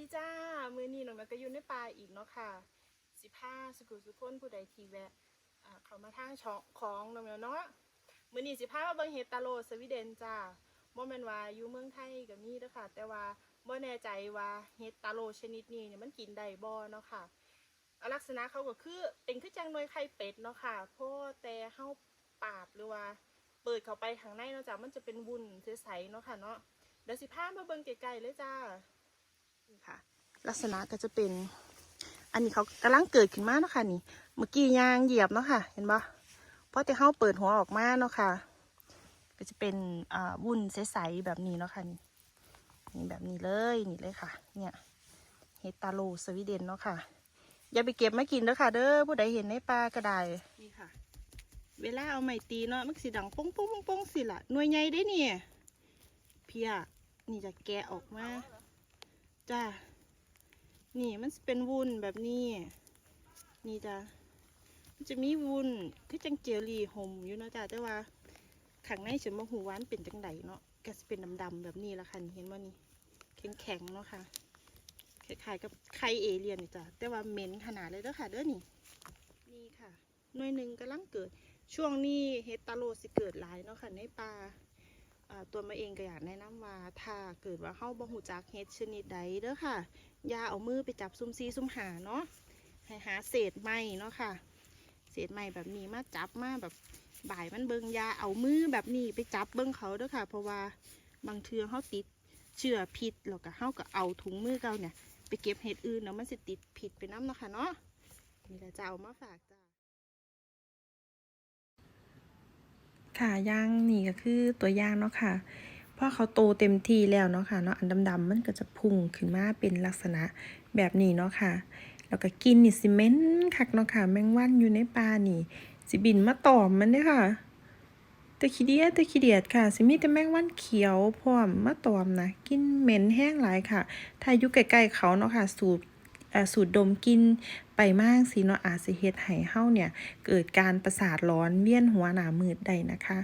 ดีจ้า มือนี้น้องแม่ก็อยู่ในป่าอีกเนาะค่ะสิพาสกุลสุคนผู้ใดทีแวะเขามาทางช่องของน้องแมวเนาะมือนี้สิพามาเบิ่งเห็ดตาโลสวีเดนจ้าบ่แม่นว่าอยู่เมืองไทยก็มีเด้อค่ะ แต่ว่าบ่แน่ใจว่าเห็ดตาโลชนิดนี้เนี่ยมันกินได้บ่เนาะค่ะลักษณะเขาก็คือเป็นคือจังหน่วยไข่เป็ดเนาะค่ะเพราะแต่เฮาปาดหรือว่า เปิดเข้าไปข้างในเนาะจ้ะมันจะเป็นวุ้นใสๆเนาะค่ะเนาะเดี๋ยวสิพามาเบิ่งไกลๆเลยจ้า ค่ะ ลักษณะก็จะเป็น อันนี้เขากำลังเกิดขึ้นมาเนาะค่ะนี่เมื่อกี้ยางเหยียบเนาะค่ะ เห็นปะเพราะแต่เขาเปิดหัวออกมาเนาะค่ะ ก็จะเป็นอ่าวุ้นใสๆแบบนี้เนาะค่ะนี่นี่แบบนี้เลยนี่เลยค่ะ เนี่ยเฮตาโลสวีเดนเนาะค่ะ อย่าไปเก็บมากินเด้อค่ะ เด้อผู้ใดเห็นในปลากระไดนี่ค่ะ เวลาเอาไม้ตีเนาะมันสิดังป้งป้งป้งป้งสิล่ะหน่วยใหญ่ได้เนี่ยเพียนี่จะแกะออกมา จ้านี่มันเป็นวุ้นแบบนี้ นี่จ้ามันจะมีวุ้นคือจังเจลลี่ห่มอยู่นะจ้าแต่ว่าข้างในฉันมาหูหวานเป็นจังไดเนาะก็จะเป็นดำๆแบบนี้ละค่ะเห็นว่านี่แข็งๆเนาะค่ะคล้ายๆกับไข่เอเลียนนี่จ้าแต่ว่าเหม็นขนาดเลยเด้อค่ะเด้อนี่นี่ค่ะหน่วยหนึ่งกำลังเกิด ช่วงนี้เฮดตาโลสิเกิดหลายเนาะค่ะในป่าอ่า ตัวมาเองก็อยากแนะนำว่าถ้าเกิดว่าเข้าบ่หูจักเฮ็ดชนิดใดเด้อค่ะอย่าเอามือไปจับซุ่มซีซุ่มหาเนาะให้หาเศษไม้เนาะค่ะ เศษไม้แบบนี้มาจับมาแบบบ่ายมันเบิงยาเอามือแบบนี้ไปจับเบิงเขาเด้อค่ะ เพราะว่าบางเทือเขาติดเชื้อพิษแล้วก็เขาก็เอาถุงมือเขาเนี่ยไปเก็บเห็ดอื่นแล้วมันสิติดผิดไปน้ำเนาะค่ะเนาะนี่แหละจะเอามาฝากจ้า ค่ะย่างนี่ก็คือตัวย่างเนาะค่ะพอเขาโตเต็มที่แล้วเนาะค่ะเนาะอันดำๆมันก็จะพุ่งขึ้นมาเป็นลักษณะแบบนี้เนาะค่ะแล้วก็กินนี่สิเหม้นคักเนาะค่ะ แมงวันอยู่ในปลานี่สิบินมาตอมมันเด้ค่ะต่ขี้เดียต่ขี้เดียดค่ะ สิมีแต่แมงวันเขียวพร้อมมาตอมนะกินเหม็นแห้งหลายค่ะ ถ้าอยู่ใกล้ๆเขาเนาะค่ะ สูดเอ่อ สูดดมกินไปมากสิเนาะอาจสิเฮ็ดให้เฮาเนี่ย เกิดการประสาทร้อนเวียนหัวหนามืดได้นะคะ